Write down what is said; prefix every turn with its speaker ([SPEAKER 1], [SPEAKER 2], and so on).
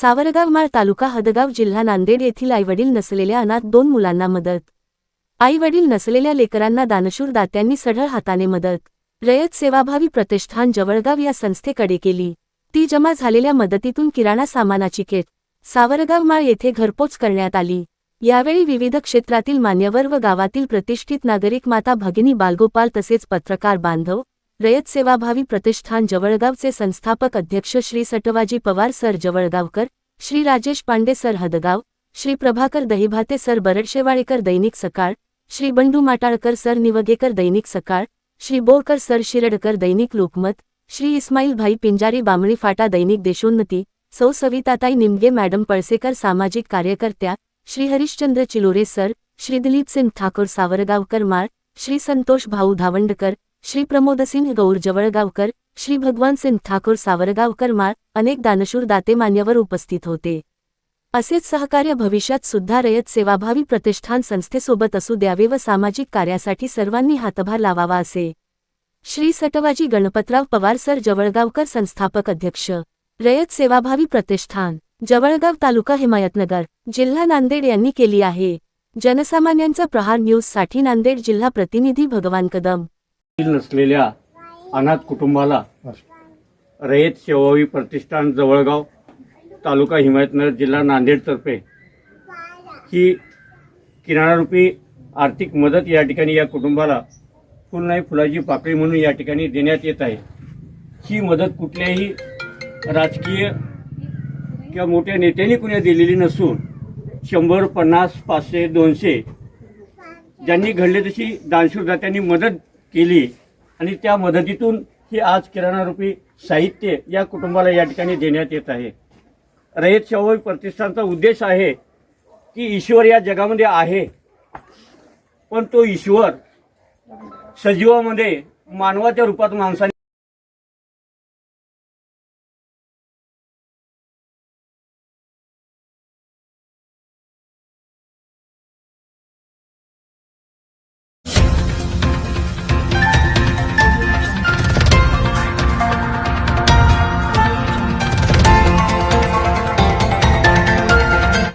[SPEAKER 1] सावरगाव तालुका हदगाव जिल्हा नांदेड येथील आईवडील नसलेल्या अनाथ दोन मुलांना मदत. आईवडील नसलेल्या लेकरांना दानशूर दात्यांनी सढळ हाताने मदत. रयत सेवाभावी प्रतिष्ठान जवळगाव या संस्थेकडे केली. ती जमा झालेल्या मदतीतून किराणा सामानाची केट सावरगाव माळ येथे घरपोच करण्यात आली. यावेळी विविध क्षेत्रातील मान्यवर व गावातील प्रतिष्ठित नागरिक माता भगिनी बालगोपाल तसेच पत्रकार बांधव रयत सेवाभावी प्रतिष्ठान जवळगावचे संस्थापक अध्यक्ष Shri Satwaji Pawar sir Jawalgaonkar Shri Rajesh Pande sir Hadgaon Shri Prabhakar Dahibhate sir Baradshewalekar दैनिक सकाळ श्री बंडू माटाळकर सर निवगेकर दैनिक सकाळ श्री बोरकर सर शिरडकर दैनिक लोकमत श्री इस्माईल भाई पिंजारी बामणी फाटा दैनिक देशोन्नती सौ सविताताई निमगे मॅडम पळसेकर सामाजिक कार्यकर्त्या श्री हरिश्चंद्र चिलोरे सर श्री दिलीप सिंग ठाकूर सावरगावकर माळ श्री संतोष भाऊ धावंडकर श्री प्रमोदसिंह गौर जवळगावकर श्री भगवान सिंग ठाकूर सावरगावकर माळ अनेक दानशूर दाते मान्यवर उपस्थित होते. असेच सहकार्य भविष्यात सुद्धा रयत सेवाभावी प्रतिष्ठान संस्थेसोबत असू द्यावे व सामाजिक कार्यासाठी सर्वांनी हातभार लावावा असे. श्री सटवाजी गणपतराव पवार सर जवळगावकर संस्थापक अध्यक्ष. रयत सेवाभावी प्रतिष्ठान जवळगाव तालुका हिमायतनगर जिल्हा नांदेड यांनी केली आहे. जनसामान्यांचा प्रहार न्यूजसाठी नांदेड जिल्हा प्रतिनिधी भगवान कदम.
[SPEAKER 2] नसलेल्या अनाथ कुटुंबाला रयत सेवावी प्रतिष्ठान जवळगाव तालुका हिमायतनगर जिल्हा नांदेडतर्फे ही किराणारूपी आर्थिक मदत या ठिकाणी या कुटुंबाला फुल नाही फुलाची पाकळी म्हणून या ठिकाणी देण्यात येत आहे. ही मदत कुठल्याही राजकीय किंवा मोठ्या नेत्यांनी कुणी दिलेली नसून शंभर पन्नास पाचशे दोनशे ज्यांनी घडले तशी दानशूरदात्यांनी मदत केली. आणि त्या मदतीतून ही आज किराणारूपी साहित्य या कुटुंबाला या ठिकाणी देण्यात येत आहे. रयत सेवाभावी प्रतिष्ठानचा उद्देश आहे की ईश्वर या जगामध्ये आहे. पण तो ईश्वर सजीवामध्ये मानवाच्या रूपात माणसाने